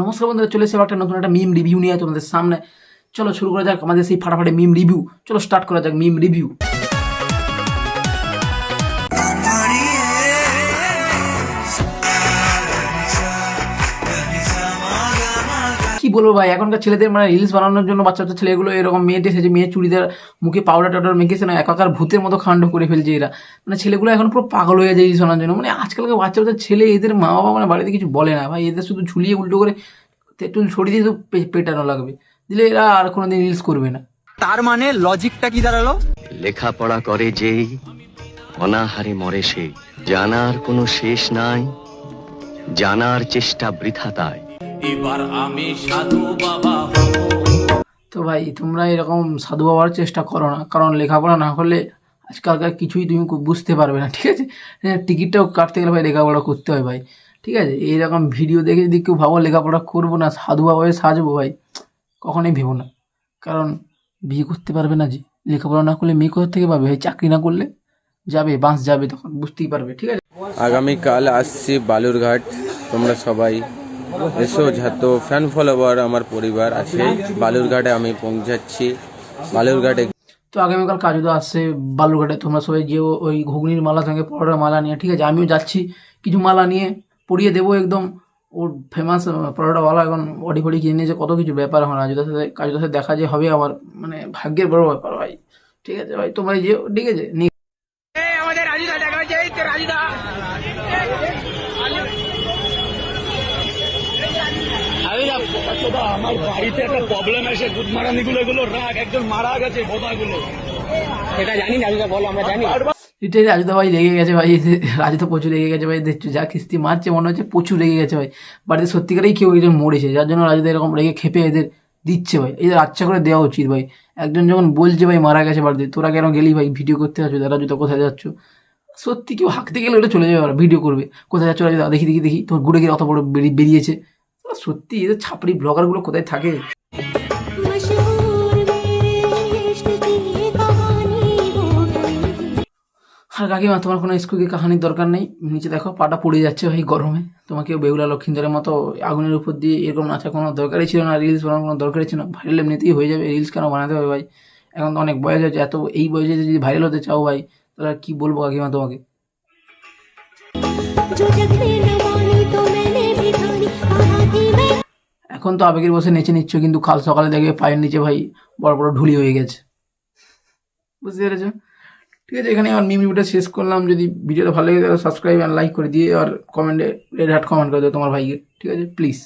নমস্কার বন্ধুরা, চলে এসে একটা নতুন একটা মিম রিভিউ নিয়ে তোমাদের সামনে। চলো শুরু করা যাক, আমাদের সেই ফাটাফাটি মিম রিভিউ চলো স্টার্ট করা যাক মিম রিভিউ বলব ভাই? এখনকার ছেলেদের মানে রিলস বানানোর জন্য বাচ্চা বাচ্চা ছেলেগুলো এরকম মেয়েদের এসেছে মেয়ে চুড়িদার মুখে পাউডার টাউডার মেখেছে না একাকার ভূতের মতো কাণ্ড করে ফেলছে এরা। মানে ছেলেগুলো এখন পুরো পাগল হয়ে যায় রিলস বানানোর জন্য। মানে আজকালকার বাচ্চা বাচ্চা ছেলে এদের মা বাবা মানে বাড়িতে কিছু বলে না। ভাই এদের শুধু ঝুলিয়ে উল্টো করে তেঁতুল ছড়িয়ে দিয়ে পেটানো লাগবে। দিলে এরা আর কোনোদিন রিলস করবে না। তার মানে লজিকটা কি দাঁড়াল? লেখাপড়া করে যেই অনাহারে মরে সে। জানার কোনো শেষ নাই জানার চেষ্টা বৃথা তাই। এবার আমি সাধু বাবা হব। তো ভাই তোমরা এরকম সাধু বাবার চেষ্টা করো না কারণ লেখাপড়া না করলে আজকালকার কিছুই তুমি বুঝতে পারবে না ঠিক আছে? হ্যাঁ, টিকিটটাও কাটতে গেলে ভাই লেখাপড়া করতে হয় ভাই ঠিক আছে? এইরকম ভিডিও দেখে যদি কেউ ভাবো লেখাপড়া করব না সাধু বাবা হয়ে সাজবো ভাই কখনোই ভেবো না। কারণ বিয়ে করতে পারবে না যে লেখাপড়া না করলে মেয়ে কোথা থেকে পাবে ভাই? চাকরি না করলে যাবে বাঁশ যাবে তখন বুঝতেই পারবে ঠিক আছে? আগামীকাল আসছি বালুরঘাট তোমরা সবাই এসো যত ফ্যান ফলোয়ার আমার পরিবার আছে, বালুরঘাটে আমি পৌঁছাচ্ছি। বালুরঘাটে তো আগামীকাল কাজু তো আসছে বালুরঘাটে, তোমরা সবাই যেও ওই ঘুগনির মালা সঙ্গে পরোটার মালা নিয়ে। ঠিক আছে, আমিও যাচ্ছি, কিছু মালা নিয়ে পরিয়ে দেবো একদম। ওর ফেমাস পরোটাওয়ালা এখন বডি ফডি কিনে নিয়েছে, কত কিছু ব্যাপার আমার রাজুদার সাথে, কাজুদার সাথে দেখা যে হবে আমার মানে ভাগ্যের বড় ব্যাপার ভাই। ঠিক আছে ভাই তোমরা যেও, ঠিক আছে নিয়ে আমার বাড়িতে একটা প্রবলেমগুলো এগুলো রাখ একজন মারা গেছে সেটা জানি না বলো, আমরা জানি এটাই রাজুদা ভাই রেগে গেছে ভাই রাজু তো প্রচুর রেগে গেছে ভাই দেখছ যা কিস্তি মারছে, মনে হচ্ছে প্রচুর রেগে গেছে ভাই। বাড়িতে সত্যিকারেই কেউ একজন মরেছে, যার জন্য রাজুদা এরকম রেগে খেপে এদের দিচ্ছে ভাই। এদের আচ্ছা করে দেওয়া উচিত ভাই। একজন যখন বলছে ভাই মারা গেছে বাড়িতে, তোরা কেন গেলি ভাই, ভিডিও করতে আছো রাজুদা কোথায় যাচ্ছ? সত্যি কেউ হাঁকতে গেলে ওটা চলে যাবে ভিডিও করবে। কোথায় যাচ্ছ রাজুদা দেখি দেখি দেখি, তোর ঘুরে গিয়ে অত বড় বেরিয়েছে। সত্যি এদের ছাপড়ি ব্লগারগুলো কোথায় থাকে? আর কাকিমা, তোমার কোনো স্কুলকে কাহানির দরকার নেই? নিচে দেখো, পাটা পড়ে যাচ্ছে ভাই গরমে। তোমাকে বেউলা লক্ষ্মীন্দরের মতো আগুনের উপর দিয়ে এরকম নাচা কোনো দরকারই ছিল না রিলস বানানোর কোনো দরকারই ছিল না। ভাইরাল এমনিতেই হয়ে যাবে রিলস কেন বানাতে হবে ভাই? এখন তো অনেক বয়স হয়েছে, এত এই বয়সে যদি ভাইরাল হতে চাও ভাই, তাহলে কী বলব কাকিমা তোমাকে? এখন তো আবেগের বসে নেচে নিচ্ছ, কিন্তু কাল সকালে দেখবে পায়ের নিচে ভাই বড় বড় ঢুলি হয়ে গেছে। বুঝতে পেরেছ? ঠিক আছে এখানে আমার মিমিটা শেষ করলাম। যদি ভিডিওটা ভালো লাগে তাহলে সাবস্ক্রাইব অ্যান্ড লাইক করে দিয়ে আর কমেন্টে রেড হার্ট কমেন্ট করে দেবে তোমার ভাইকে। ঠিক আছে? প্লিজ